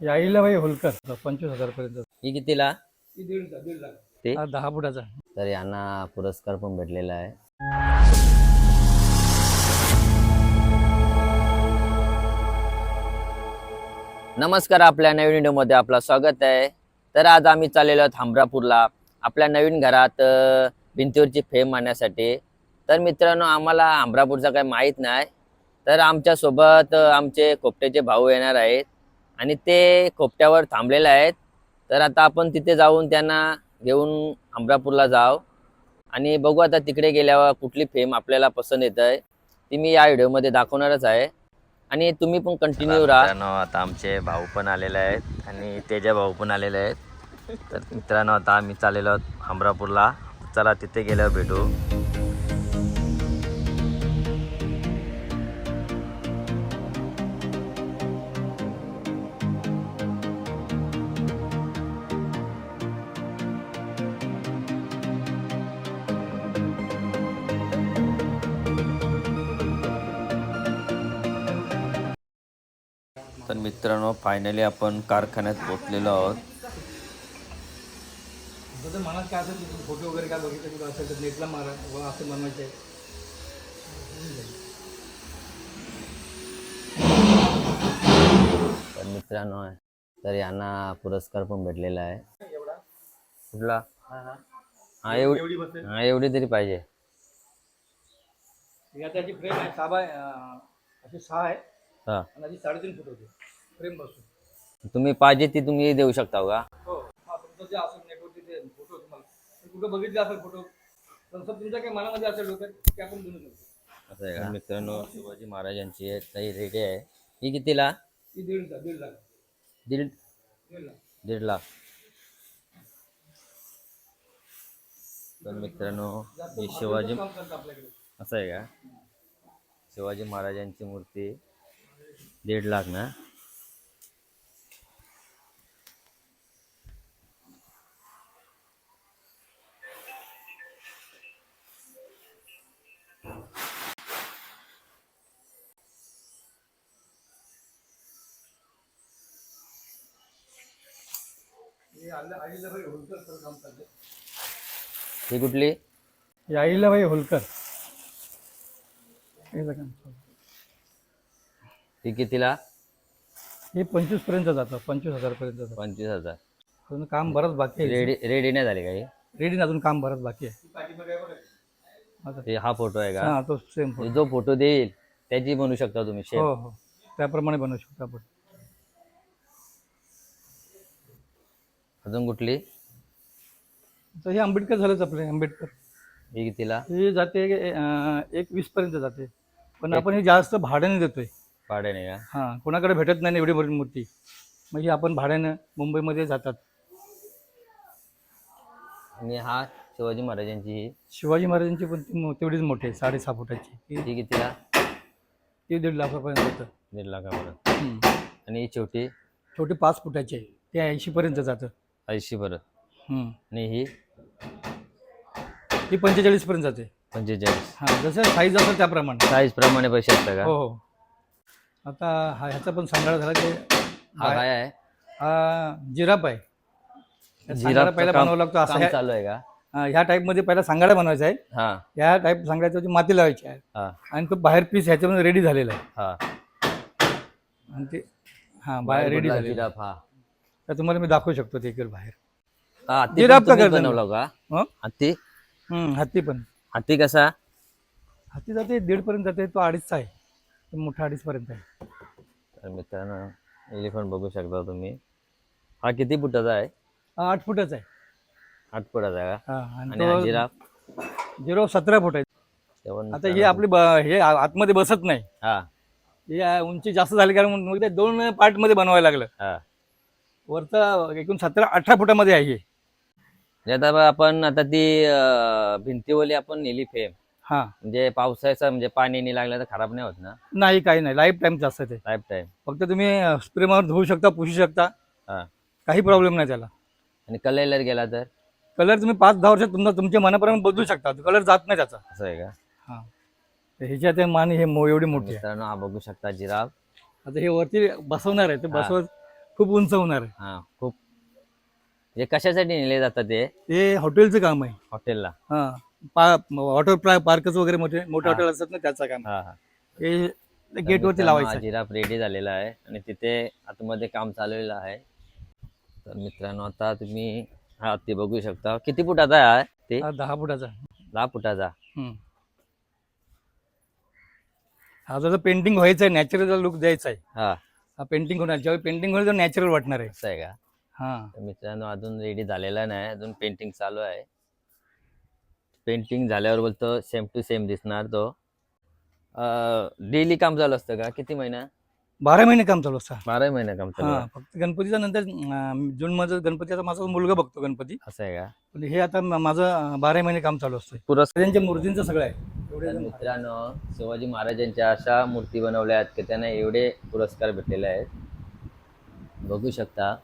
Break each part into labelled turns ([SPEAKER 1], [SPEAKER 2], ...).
[SPEAKER 1] याईला भाई होलकर पंचवीस हजार पर्यंत
[SPEAKER 2] ही कितीला ते?
[SPEAKER 1] हा दहा फुटाचा.
[SPEAKER 2] तर यांना पुरस्कार पण भेटलेला आहे. नमस्कार आपल्या नवीन व्हिडिओमध्ये आपलं स्वागत आहे. तर आज आम्ही चाललेलो आहोत हमरापूरला. आपल्या नवीन घरात अ, भिंतीवरची फेम आणण्यासाठी तर मित्रांनो आम्हाला हमरापूरचा काही माहीत नाही. तर आमच्यासोबत अ, आमचे खोपट्याचे भाऊ येणार आहेत. आणि ते खोपट्यावर थांबलेले आहेत. तर आता आपण तिथे जाऊन त्यांना घेऊन अमरापूरला जाव. आणि बघू आता तिकडे गेल्यावर कुठली फेम आपल्याला पसंत येत आहे ती मी या व्हिडिओमध्ये दाखवणारच आहे. आणि तुम्ही पण कंटिन्यू राहा. आता आमचे भाऊ पण आलेले आहेत. आणि तेजा भाऊ पण आलेले आहेत. तर मित्रांनो आता आम्ही चाललेलो आहोत अमरापूरला. चला तिथे गेल्यावर भेटू. तर मित्रांनो फायनली आपण कारखान्यात पोचलेलो आहोत.
[SPEAKER 1] जर मनात काय असेल तुम्ही फोटो वगैरे काय बघितलं किंवा असेल तर नेटला मारा व असं बनवायचं आहे
[SPEAKER 2] तर मित्रांनो तर यांना पुरस्कार पण भेटलेला आहे. कुठला? हा एवढी हा एवढी तरी पाहिजे.
[SPEAKER 1] ही फ्रेम आहे सहा बाय अं, अशी सहा आहे.
[SPEAKER 2] हा.
[SPEAKER 1] आणि साडेतीन फूट होते फ्रेम बसून
[SPEAKER 2] तुम्ही पाहिजे ती तुम्ही देऊ शकता का?
[SPEAKER 1] हो. हा तुमचं जे असेल नेटवरती ते फोटो तुम्हाला. तुम्ही कुठं बघितले असेल फोटो पण सर तुमच्या काही मनामध्ये असेल डोक्यात ते आपण बनवू शकतो.
[SPEAKER 2] असं आहे का? मित्रांनो शिवाजी महाराजांची काही रेडी आहे. ही कितीला?
[SPEAKER 1] ती दीड दीड लाख.
[SPEAKER 2] दीड?
[SPEAKER 1] दीड लाख.
[SPEAKER 2] दीड लाख. तर मित्रांनो ही शिवाजी
[SPEAKER 1] काम करतं आपल्याकडे.
[SPEAKER 2] असं आहे का? शिवाजी महाराजांची मूर्ती दीड लाख ना?
[SPEAKER 1] हे भाई
[SPEAKER 2] ही कुठली
[SPEAKER 1] आईला भाई होलकर. हे बघा.
[SPEAKER 2] ती कितीला?
[SPEAKER 1] हे पंचवीसपर्यंत जातं पंचवीस हजार पर्यंत जातं.
[SPEAKER 2] पंचवीस हजार.
[SPEAKER 1] अजून काम बरंच बाकी आहे.
[SPEAKER 2] रेडी रेडी नाही झाली काही
[SPEAKER 1] रेडी अजून काम बरंच बाकी आहे. आता-
[SPEAKER 2] हे हा फोटो आहे का?
[SPEAKER 1] हा तो सेम
[SPEAKER 2] हे जो फोटो देईल त्याची बनवू शकता तुम्ही
[SPEAKER 1] हो हो. त्याप्रमाणे बनवू शकतो आपण.
[SPEAKER 2] अजून कुठली?
[SPEAKER 1] तर हे आंबेडकर झालंच आपले आंबेडकर.
[SPEAKER 2] ही कितीला?
[SPEAKER 1] हे जाते अं, एक वीस पर्यंत जाते. पण आपण हे जास्त भाड्याने देतोय.
[SPEAKER 2] भाड्याने का
[SPEAKER 1] हां कोणाकडे भेटत नाही ना एवढी मोठी मूर्ती. ही आपण भाड्यानं मुंबईमध्ये जातात.
[SPEAKER 2] आणि हा शिवाजी महाराजांची ही.
[SPEAKER 1] शिवाजी महाराजांची पण ती मो- तेवढीच मोठी आहे साडेसहा फुटाची. ती-
[SPEAKER 2] कितीला?
[SPEAKER 1] ती दीड लाखापर्यंत जातं.
[SPEAKER 2] दीड लाखापर्यंत.
[SPEAKER 1] हम्म.
[SPEAKER 2] आणि ही छोटी?
[SPEAKER 1] छोटी पाच फुटाची आहे. ते ऐंशीपर्यंत जातं.
[SPEAKER 2] ऐंशी
[SPEAKER 1] हम्म.
[SPEAKER 2] आणि ही?
[SPEAKER 1] ती पंचेचाळीसपर्यंत जाते.
[SPEAKER 2] पंचेचाळीस.
[SPEAKER 1] हां जसं साईज असेल त्याप्रमाणे.
[SPEAKER 2] साईज प्रमाणे पैसे असतात का?
[SPEAKER 1] हो हो. आता हा ह्याचा पण सांगाडा झाला की
[SPEAKER 2] हा काय आहे?
[SPEAKER 1] हा जिराप आहे. सांगाडा
[SPEAKER 2] जिराफचं
[SPEAKER 1] पहिला
[SPEAKER 2] काम-
[SPEAKER 1] बनवावा लागतो असं
[SPEAKER 2] काम
[SPEAKER 1] ह्या-
[SPEAKER 2] चालू आहे का?
[SPEAKER 1] हा, ह्या टाईपमध्ये पहिला सांगाडा बनवायचा आहे.
[SPEAKER 2] हा.
[SPEAKER 1] ह्या टाईप सांगायची माती लावायची आहे.
[SPEAKER 2] हा.
[SPEAKER 1] आणि तो बाहेर पीस ह्याच्यामध्ये रेडी झालेला आहे.
[SPEAKER 2] हा.
[SPEAKER 1] आणि ते हां बाहेर रेडी
[SPEAKER 2] कुठला
[SPEAKER 1] झालेला
[SPEAKER 2] जिराफ हा.
[SPEAKER 1] तर तुम्हाला मी दाखवू शकतो ते इकडे बाहेर.
[SPEAKER 2] हा,
[SPEAKER 1] जिराफ
[SPEAKER 2] पण
[SPEAKER 1] का
[SPEAKER 2] तुम्ही
[SPEAKER 1] करता
[SPEAKER 2] बनवलं का?
[SPEAKER 1] हं?
[SPEAKER 2] हत्ती
[SPEAKER 1] हम्म, हत्ती पण.
[SPEAKER 2] हत्ती कसा?
[SPEAKER 1] हत्ती जाते दीडपर्यंत जाते तो अडीचचा आहे. तो मोठा अडीचपर्यंत आहे.
[SPEAKER 2] तर मित्रांनो एलिफंट बघू शकता तुम्ही. हा किती फुटाचा आहे?
[SPEAKER 1] हा आठ फुटाचा आहे.
[SPEAKER 2] आठ फुटाचा आहे का?
[SPEAKER 1] हा
[SPEAKER 2] आणि
[SPEAKER 1] आणि
[SPEAKER 2] हा
[SPEAKER 1] तो
[SPEAKER 2] जिराफ?
[SPEAKER 1] झिरो सतरा फूट आहे. आता हे आपली ब- हे आ- आतमध्ये बसत नाही.
[SPEAKER 2] हा.
[SPEAKER 1] हे आ- उंची जास्त झाली कारण मग ते दोन पार्टमध्ये बनवायला लागलं.
[SPEAKER 2] हा.
[SPEAKER 1] वरचं एकूण सतरा अठरा फुटामध्ये आहे हे.
[SPEAKER 2] म्हणजे आता बा आपण आता ती अं, भिंतीवली आपण नेली फेम
[SPEAKER 1] हा.
[SPEAKER 2] म्हणजे पावसाचं म्हणजे पाणी नाही लागलं तर खराब नाही होत ना?
[SPEAKER 1] नाही काही नाही. लाईफ टाईम जास्त ते.
[SPEAKER 2] लाईफ टाईम
[SPEAKER 1] फक्त तुम्ही स्प्रे मारून धुवू शकता पुसू शकता.
[SPEAKER 2] हा.
[SPEAKER 1] काही प्रॉब्लेम नाही त्याला.
[SPEAKER 2] आणि कलर गेला तर?
[SPEAKER 1] कलर तुम्ही पाच दहा वर्षात तुमचा तुमच्या मनाप्रमाणे बदलू शकता. कलर जात नाही त्याचा.
[SPEAKER 2] असं आहे का?
[SPEAKER 1] हा. तर ह्याच्यात हे मान हे मो एवढी मोठी आहे.
[SPEAKER 2] मित्रांनो हा बघू शकता जिराफ.
[SPEAKER 1] आता हे वरती बसवणार आहे ते. बसवत खूप उंच होणार आहे.
[SPEAKER 2] हा खूप. हे कशासाठी नेले जातात ते
[SPEAKER 1] हे हॉटेलचं काम आहे.
[SPEAKER 2] हॉटेलला.
[SPEAKER 1] हा. वॉटर पार्कच वगैरे मोठे मोठे. हॉटेल असतात ना त्याचं काम.
[SPEAKER 2] हा हा.
[SPEAKER 1] हे
[SPEAKER 2] तर
[SPEAKER 1] गेटवरती
[SPEAKER 2] मित्रांनो,
[SPEAKER 1] लावायचं.
[SPEAKER 2] हा. जिराफ रेडी झालेला आहे आणि तिथे आतमध्ये काम चाललेलं आहे. तर मित्रांनो आता तुम्ही हा ते बघू शकता. किती फुटाचा आहे ते
[SPEAKER 1] हा दहा फुटाचा.
[SPEAKER 2] दहा फुटाचा.
[SPEAKER 1] हम्म. हा जर पेंटिंग व्हायचं आहे नॅचरल लुक द्यायचा आहे.
[SPEAKER 2] हा.
[SPEAKER 1] हा पेंटिंग होणार. ज्यावेळी पेंटिंग होईल तर नॅचरल वाटणार आहे.
[SPEAKER 2] का?
[SPEAKER 1] हा.
[SPEAKER 2] तर मित्रांनो अजून रेडी झालेला नाही. अजून पेंटिंग चालू आहे. पेंटिंग झाल्यावर बोलतो सेम टू सेम दिसणार तो. डेली काम चालू असतं का? किती महिना?
[SPEAKER 1] बारा महिने काम चालू असतं.
[SPEAKER 2] बारा महिना काम चालू
[SPEAKER 1] हा
[SPEAKER 2] आहे?
[SPEAKER 1] फक्त गणपतीचा नंतर जून मध्ये गणपतीचा माझा मुलगा बघतो गणपती.
[SPEAKER 2] असं आहे का?
[SPEAKER 1] पण हे आता म- माझं अं, बारा महिने काम चालू असतं
[SPEAKER 2] पुरस्कार
[SPEAKER 1] त्यांच्या मूर्तींचं सगळं आहे. एवढे
[SPEAKER 2] तर
[SPEAKER 1] जण-
[SPEAKER 2] मित्रांनो शिवाजी महाराजांच्या अशा मूर्ती बनवल्या आहेत की त्यांना एवढे पुरस्कार भेटलेले आहेत. बघू शकता.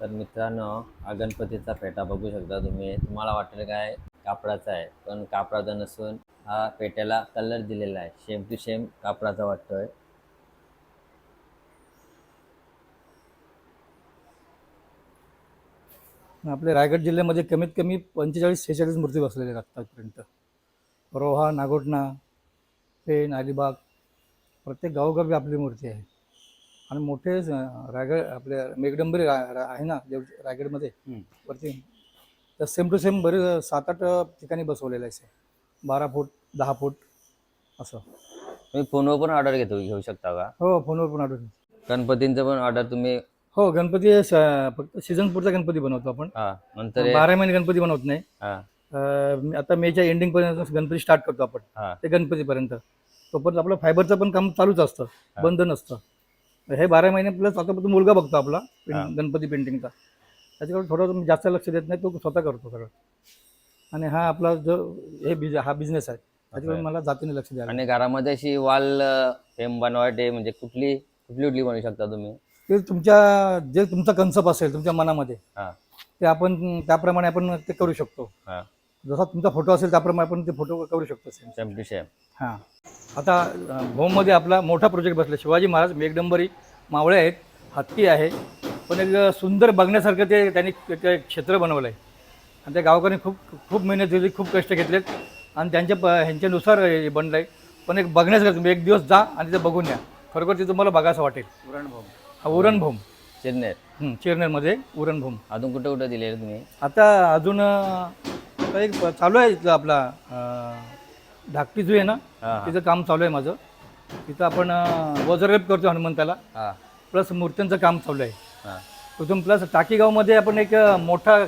[SPEAKER 2] तर मित्रांनो हा गणपतीचा पेटा बघू शकता तुम्ही. तुम्हाला वाटेल काय कापडाचा आहे पण कापडाचा नसून हा पेट्याला कलर दिलेला आहे. शेम टू शेम कापडाचा वाटतोय.
[SPEAKER 1] आपल्या रायगड जिल्ह्यामध्ये कमीत कमी पंचेचाळीस सेहेचाळीस मूर्ती बसलेल्या आहेत आत्तापर्यंत रोहा नागोटणा पेन अलिबाग प्रत्येक गावोगावी आपली मूर्ती आहे. आणि मोठे रायगड आपल्या मेघडंबरी आहे ना देव रायगडमध्ये. वरती. तर सेम टू सेम बरेच सात आठ ठिकाणी बसवलेलं आहे. बारा फूट दहा फूट असं.
[SPEAKER 2] तुम्ही फोनवर पण ऑर्डर घेतो घेऊ शकता का?
[SPEAKER 1] हो फोनवर पण ऑर्डर
[SPEAKER 2] गणपतींचं पण ऑर्डर तुम्ही
[SPEAKER 1] हो गणपती फक्त सीझन पुरता गणपती बनवतो आपण.
[SPEAKER 2] हा नंतर
[SPEAKER 1] बारा महिने गणपती बनवत नाही.
[SPEAKER 2] हा.
[SPEAKER 1] आता मेच्या एंडिंग पर्यंत गणपती स्टार्ट करतो आपण.
[SPEAKER 2] हा.
[SPEAKER 1] ते गणपतीपर्यंत. तोपर्यंत आपलं फायबरचं पण काम चालूच असतं. बंद नसतं. हे बारा महिने प्लस आता तो मुलगा बघतो आपला पें-. गणपती पेंटिंगचा त्याच्याकडे थोडं जास्त लक्ष देत नाही तो स्वतः करतो सगळं. आणि हा आपला जो हे बिज हा बिझनेस आहे. त्याच्याकडे. मला जातीने लक्ष द्यायला
[SPEAKER 2] आणि घरामध्ये अशी वाल फेम बनवाटे म्हणजे कुठली कुठली कुठली बनवू शकता तुम्ही?
[SPEAKER 1] ते तुमच्या जे तुमचा कन्सेप्ट असेल तुमच्या मनामध्ये
[SPEAKER 2] हा.
[SPEAKER 1] ते आपण त्याप्रमाणे आपण ते करू शकतो.
[SPEAKER 2] हा.
[SPEAKER 1] जसा तुमचा फोटो असेल त्याप्रमाणे आपण ते फोटो करू शकतो सेम
[SPEAKER 2] सेम टू सेम
[SPEAKER 1] हां. आता भोममध्ये आपला मोठा प्रोजेक्ट बसला. शिवाजी महाराज मेघडंबरी मावळे आहेत हत्ती आहे. पण एक सुंदर बघण्यासारखं ते त्यांनी एक क्षेत्र बनवलं आहे आणि त्या गावकऱ्यांनी खूप खूप मेहनत दिली खूप कष्ट घेतलेत. आणि त्यांच्या प ह्यांच्यानुसार हे बनलं आहे पण एक बघण्यासारखं तुम्ही एक दिवस जा आणि ते बघून या. खरोखर ते तुम्हाला बघायचं वाटेल. हा उरणभूम.
[SPEAKER 2] चिरनेर.
[SPEAKER 1] चिरनेरमध्ये उरणभूम.
[SPEAKER 2] अजून कुठे कुठे दिले तुम्ही?
[SPEAKER 1] आता अजून आता एक चालू आहे इथलं आपला अं, धाकटी जो आहे ना?
[SPEAKER 2] हा हा.
[SPEAKER 1] तिचं काम चालू आहे माझं. तिथं आपण अं, वज्रलेप करतो हनुमंताला.
[SPEAKER 2] हा.
[SPEAKER 1] प्लस मूर्त्यांचं काम चालू आहे.
[SPEAKER 2] हा.
[SPEAKER 1] तिथून प्लस टाकीगावमध्ये आपण एक अं, मोठा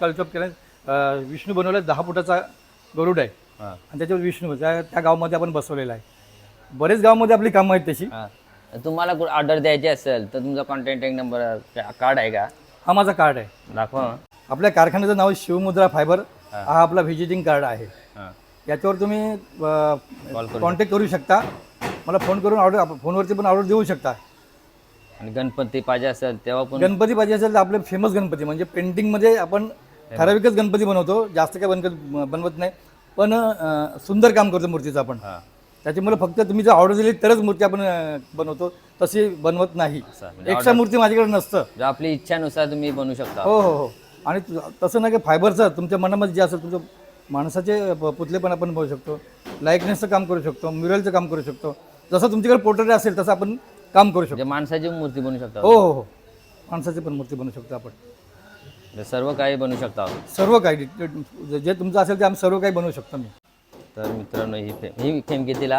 [SPEAKER 1] कल्चर केला. अं, विष्णू बनवला दहा फुटाचा गरुड आहे.
[SPEAKER 2] हा.
[SPEAKER 1] आणि त्याच्यावर विष्णू त्या त्या गावामध्ये आपण बसवलेला आहे. बरेच गावामध्ये आपली कामं आहेत तशी.
[SPEAKER 2] हा. तुम्हाला ऑर्डर द्यायची असेल तर तुमचा कॉन्टॅक्ट नंबर कार्ड आहे का?
[SPEAKER 1] हा माझा कार्ड आहे.
[SPEAKER 2] दाखवा.
[SPEAKER 1] आपल्या कारखान्याचं नाव शिवमुद्रा फायबर
[SPEAKER 2] हा.
[SPEAKER 1] आपला व्हिजिटिंग कार्ड आहे. याच्यावर तुम्ही कॉन्टॅक्ट करू शकता. मला फोन करून ऑर्डर फोनवरती पण ऑर्डर देऊ शकता.
[SPEAKER 2] आणि गणपती पाहिजे असेल तेव्हा पण
[SPEAKER 1] गणपती पाहिजे असेल तर आपले फेमस गणपती म्हणजे पेंटिंगमध्ये आपण ठराविकच गणपती बनवतो. जास्त काय बनकत बनवत नाही. पण सुंदर काम करतो मूर्तीचं आपण. त्याच्यामुळे फक्त तुम्ही जर ऑर्डर दिली तरच मूर्ती आपण बनवतो. तशी बनवत नाही.
[SPEAKER 2] असं म्हणजे
[SPEAKER 1] एक्स्ट्रा मूर्ती माझ्याकडे नसतं.
[SPEAKER 2] जो आपली इच्छानुसार तुम्ही बनवू शकता.
[SPEAKER 1] हो हो हो. आणि तु- तसं नाही की फायबरचं तुमच्या मनामध्ये जे असेल तुमचं माणसाचे प- पुतळे पण आपण बनवू शकतो. लाईकनेसचं काम करू शकतो म्युरलचं काम करू शकतो. जसं तुमच्याकडे पोर्ट्रेट असेल तसं आपण काम करू शकतो.
[SPEAKER 2] म्हणजे माणसाची मूर्ती बनवू शकता
[SPEAKER 1] हो हो हो. माणसाची पण मूर्ती बनवू शकतो आपण.
[SPEAKER 2] म्हणजे सर्व काही बनवू शकता
[SPEAKER 1] सर्व काही जे- जे तुमचं असेल ते आम्ही सर्व काही बनवू शकतो मी
[SPEAKER 2] तर मित्रांनो ही फेम ही फेम कितीला?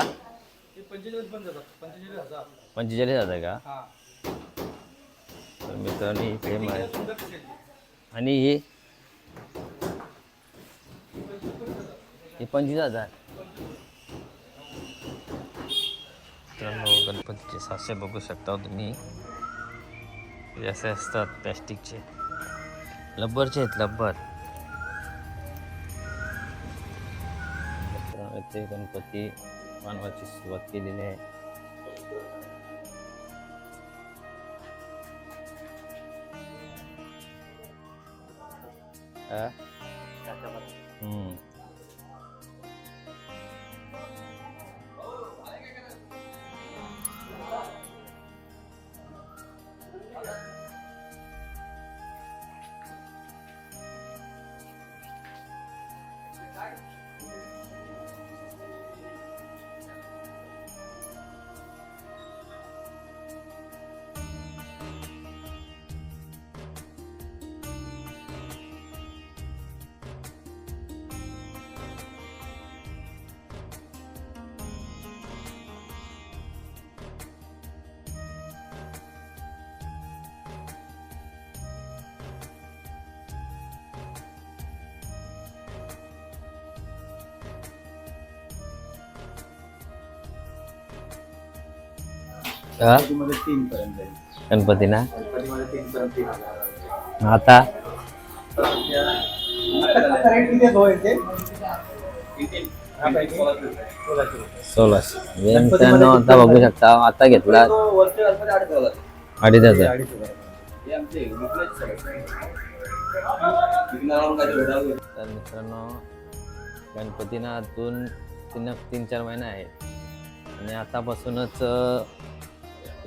[SPEAKER 2] पंचेचाळीस हजार. का? तर मित्रांनो ही फेम आहे. आणि हे पंचवीस हजार. मित्रांनो गणपतीचे सासे बघू शकता तुम्ही. असे असतात प्लॅस्टिकचे लब्बरचे आहेत लब्बर. मित्रांनो इथे गणपती मानवाची सुरुवात केलेली आहे. आ? हम्म. हा?
[SPEAKER 1] गणपतीमध्ये तीन पर्यंत जाईल
[SPEAKER 2] गणपती ना
[SPEAKER 1] गणपतीमध्ये तीन पर्यंत तीन हजार
[SPEAKER 2] आता
[SPEAKER 1] आता? रेट किती आहे भाऊ याचे सोळाशे रुपये.
[SPEAKER 2] सोळाशे. मित्रांनो आता बघू शकता. आता घेतला.
[SPEAKER 3] वरचे अडीच हजार.
[SPEAKER 2] अडीच हजार.
[SPEAKER 1] अडीच हजार.
[SPEAKER 3] हे आमचे विकलेच सगळे. विकणाऱ्यावर काय भेटावं. लागेल.
[SPEAKER 2] तर मित्रांनो गणपतीना अजून तीन तीन चार महिने आहेत. आणि आतापासूनच अ,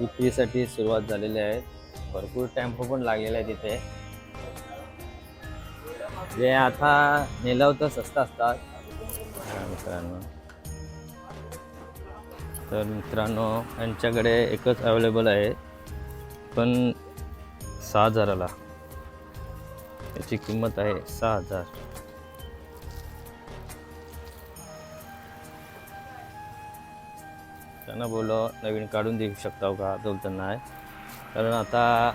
[SPEAKER 2] विक्रीसाठी सुरुवात झालेली आहे. भरपूर टेम्पो पण लागलेला आहे तिथे जे आता नेलं तर स्वस्त असतात मित्रांनो. तर मित्रांनो यांच्याकडे एकच अवेलेबल आहे. पण सहा हजाराला. याची किंमत आहे सहा हजार. त्यांना बोलो नवीन काढून देऊ शकता का? बोलतो नाही. कारण आता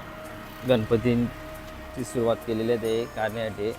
[SPEAKER 2] गणपतींची सुरुवात केलेली आहे ते काढण्यासाठी